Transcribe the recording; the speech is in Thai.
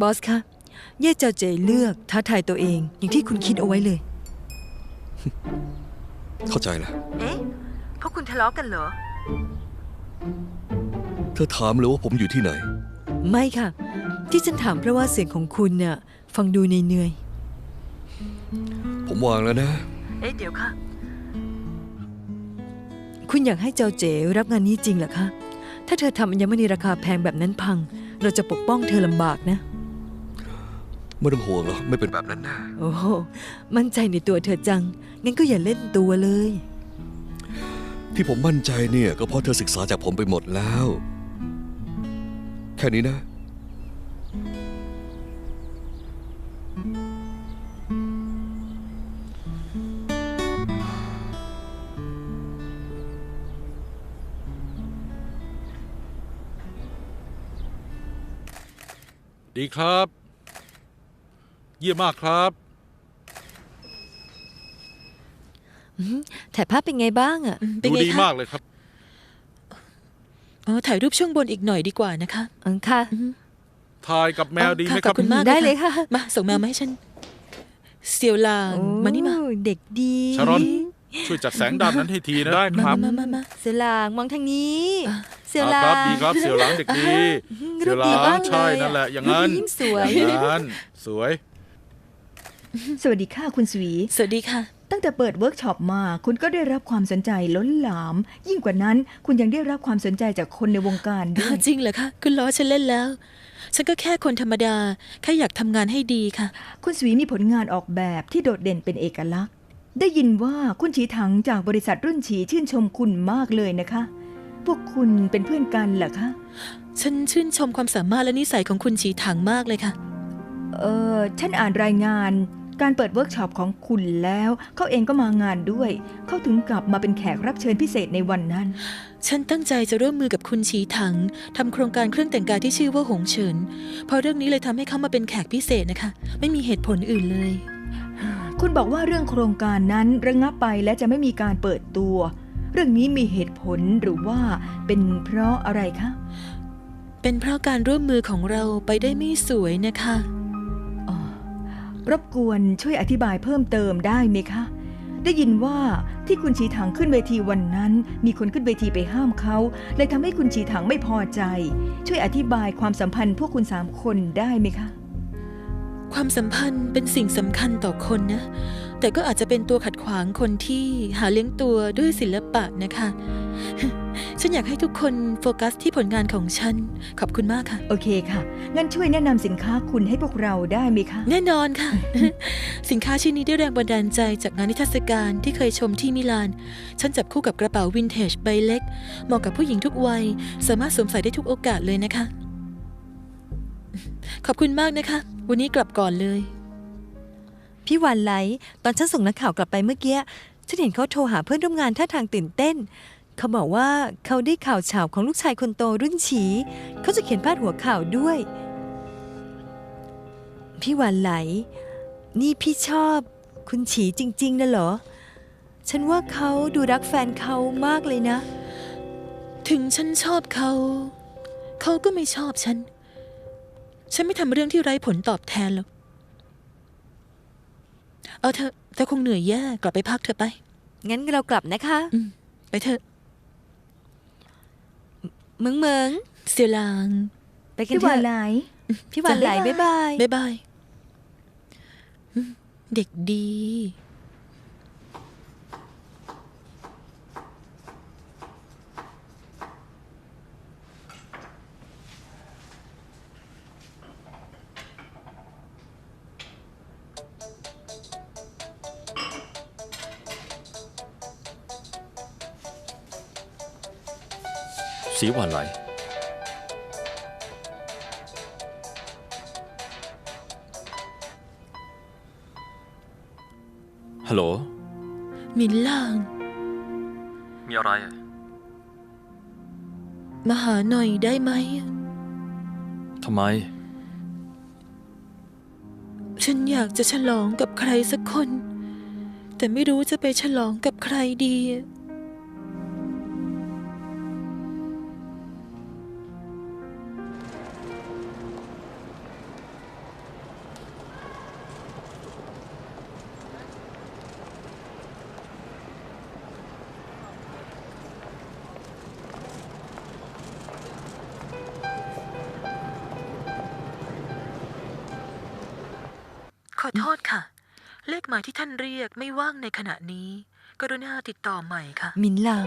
บอสคะ เย่เจ้าเจเลือกท้าทายตัวเอง อย่างที่คุณคิดเอาไว้เลย เข้าใจแล้วเอ๊ะพวกคุณทะเลาะกันเหรอ เธอถามเลยว่าผมอยู่ที่ไหน ไม่ค่ะ ที่ฉันถามเพราะว่าเสียงของคุณน่ะฟังดูเหนื่อยผมวางแล้วนะๆเอ๊ะเดี๋ยวค่ะ คุณอยากให้เจ้าเจรับงานนี้จริงเหรอคะ ถ้าเธอทำอัญมณีราคาแพงแบบนั้นพัง เราจะปกป้องเธอลำบากนะ ไม่ต้องห่วงหรอกไม่เป็นแบบนั้นแน่โอ้โหมั่นใจในตัวเธอจัง งั้นก็อย่าเล่นตัวเลย ที่ผมมั่นใจเนี่ยก็เพราะเธอศึกษาจากผมไปหมดแล้ว แค่นี้นะ ดีครับ เยี่ยมมากครับถ่ายภาพเป็นไงบ้างอะเป็นดูไงดีคะมากเลยครับ อ๋อถ่ายรูปช่วงบนอีกหน่อยดีกว่านะคะอังค่ะ ถ่ายกับแมวดีไหมค่ะคขรัอบบคุณมาก ได้เลยค่ะมาส่งแมวมาให้ฉันเซียวลางมานี่มาโอ้เด็กดีชารอน ช่วยจัดแสงด้านนั้นให้ทีนะ ได้มามามามาเสียหลางมองทางนี้อะเสียหคลารับงดีครับเสี่ยวหลังเด็กดีเสี่ยวหลัรูปดีมากงเลยใช่นั่นแหละอย่างนั้น ยิ้มสวย อย่างนั้นสวย สวัสดีค่ะคุณสวี สวัสดีค่ะ ตั้งแต่เปิดเวิร์กช็อปมา คุณก็ได้รับความสนใจล้นหลาม ยิ่งกว่านั้นคุณยังได้รับความสนใจจากคนในวงการด้วยจริงเหรอคะคุณล้อฉันเล่นแล้ว ฉันก็แค่คนธรรมดาแค่อยากทำงานให้ดีค่ะ คุณสวีมีผลงานออกแบบที่โดดเด่นเป็นเอกลักษณ์ ได้ยินว่าคุณฉีถังจากบริษัทรุ่นฉีชื่นชมคุณมากเลยนะคะ พวกคุณเป็นเพื่อนกันเหรอคะฉันชื่นชมความสามารถและนิสัยของคุณฉีถังมากเลยค่ะ เออฉันอ่านรายงาน การเปิดเวิร์กช็อปของคุณแล้ว เขาเองก็มางานด้วย เขาถึงกลับมาเป็นแขกรับเชิญพิเศษในวันนั้น ฉันตั้งใจจะร่วมมือกับคุณฉีถังทำโครงการเครื่องแต่งกายที่ชื่อว่าหงเฉินเพราะเรื่องนี้เลยทำให้เขามาเป็นแขกพิเศษนะคะ ไม่มีเหตุผลอื่นเลย คุณบอกว่าเรื่องโครงการนั้นระงับไปและจะไม่มีการเปิดตัว เรื่องนี้มีเหตุผลหรือว่าเป็นเพราะอะไรคะเป็นเพราะการร่วมมือของเราไปได้ไม่สวยนะคะอ๋อ รบกวนช่วยอธิบายเพิ่มเติมได้ไหมคะ ได้ยินว่าที่คุณชีถังขึ้นเวทีวันนั้น มีคนขึ้นเวทีไปห้ามเขาเลยทำให้คุณชีถังไม่พอใจ ช่วยอธิบายความสัมพันธ์พวกคุณสามคนได้ไหมคะ ความสัมพันธ์เป็นสิ่งสำคัญต่อคนนะ แต่ก็อาจจะเป็นตัวขัดขวางคนที่หาเลี้ยงตัวด้วยศิลปะนะคะ ฉันอยากให้ทุกคนโฟกัสที่ผลงานของฉัน ขอบคุณมากค่ะ โอเคค่ะ งั้นช่วยแนะนำสินค้าคุณให้พวกเราได้ไหมคะ แน่นอนค่ะ สินค้าชิ้นนี้ได้แรงบันดาลใจจากงานนิทรรศการที่เคยชมที่มิลาน ฉันจับคู่กับกระเป๋าวินเทจใบเล็ก เหมาะกับผู้หญิงทุกวัย สามารถสวมใส่ได้ทุกโอกาสเลยนะคะ ขอบคุณมากนะคะ วันนี้กลับก่อนเลย พี่วันไหลตอนฉันส่งนักข่าวกลับไปเมื่อกี้ ฉันเห็นเขาโทรหาเพื่อนร่วมงานท่าทางตื่นเต้น เขาบอกว่าเขาได้ข่าวเฉาของลูกชายคนโตรุ่นฉี เขาจะเขียนพาดหัวข่าวด้วย พี่วันไหล นี่พี่ชอบคุณฉีจริงๆนะเหรอ ฉันว่าเขาดูรักแฟนเขามากเลยนะ ถึงฉันชอบเขา เขาก็ไม่ชอบฉัน ฉันไม่ทำเรื่องที่ไร้ผลตอบแทนหรอก เอาเถอะเธอคงเหนื่อยแย่กลับไปพักเถอะไป งั้นเรากลับนะคะ ไปเถอะ เมืองเมืองเสียลาง ไปกันพี่เถวานอะไหลพี่วันไหลจ้ะบ๊ายบาย บ๊ายบายอืมเด็กดี สีหวานไหลฮัลโหล มินล่าง มีอะไรมาหาหน่อยได้ไหม ทำไม ฉันอยากจะฉลองกับใครสักคน แต่ไม่รู้จะไปฉลองกับใครดี ขอโทษค่ะ เลขหมายที่ท่านเรียกไม่ว่างในขณะนี้ กรุณาติดต่อใหม่ค่ะ มินลาง